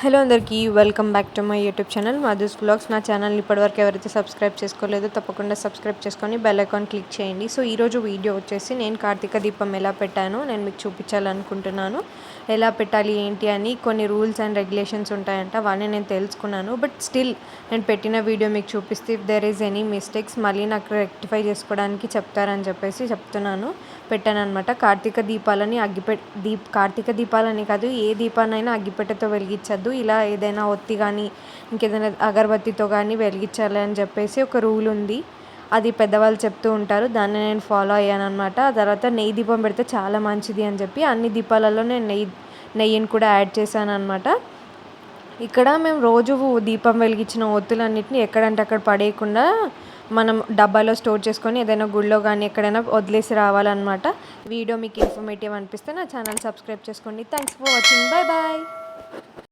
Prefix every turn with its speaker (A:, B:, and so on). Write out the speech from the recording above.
A: Hello అందరికీ welcome back to my YouTube channel. Madhu's blogs. నా channel ఇప్పటివరకు ఎవరైతే సబ్స్క్రైబ్ చేసుకోలేదో తప్పకుండా సబ్స్క్రైబ్ చేసుకొని బెల్ ఐకాన్ క్లిక్ చేయండి. సో ఈరోజు వీడియో వచ్చేసి నేను కార్తీక దీపం ఎలా పెట్టాను నేను మీకు చూపించాలనుకుంటున్నాను. ఎలా పెట్టాలి ఏంటి అని కొన్ని రూల్స్ అండ్ రెగ్యులేషన్స్ ఉంటాయంట అవన్నీ నేను తెలుసుకున్నాను. బట్ స్టిల్ నేను పెట్టిన వీడియో మీకు చూపిస్తే if there is any mistakes మళ్ళీ నాకు రెక్టిఫై చేసుకోవడానికి చెప్తారని చెప్పేసి చెప్తున్నాను. పెట్టాను అనమాట కార్తీక దీపాలని అగ్గిపె దీప్ కార్తీక దీపాలని కాదు ఏ దీపానైనా అగ్గిపెట్టతో వెలిగించద్దు. ఇలా ఏదైనా ఒత్తి కానీ ఇంకేదైనా అగరబత్తితో కానీ వెలిగించాలి అని చెప్పేసి ఒక రూల్ ఉంది. అది పెద్దవాళ్ళు చెప్తూ ఉంటారు. దాన్ని నేను ఫాలో అయ్యాను అనమాట ఆ తర్వాత నెయ్యి దీపం పెడితే చాలా మంచిది అని చెప్పి అన్ని దీపాలలో నేను నెయ్యి నెయ్యిని కూడా యాడ్ చేశాను అనమాట ఇక్కడ మేము రోజు దీపం వెలిగించిన ఒత్తులన్నిటిని ఎక్కడంటే అక్కడ పడేయకుండా మనం డబ్బాలో స్టోర్ చేసుకొని ఏదైనా గుళ్ళో కానీ ఎక్కడైనా వదిలేసి రావాలన్నమాట. వీడియో మీకు ఇన్ఫర్మేటివ్ అనిపిస్తే నా ఛానల్ సబ్స్క్రైబ్ చేసుకోండి. Thanks for watching. Bye bye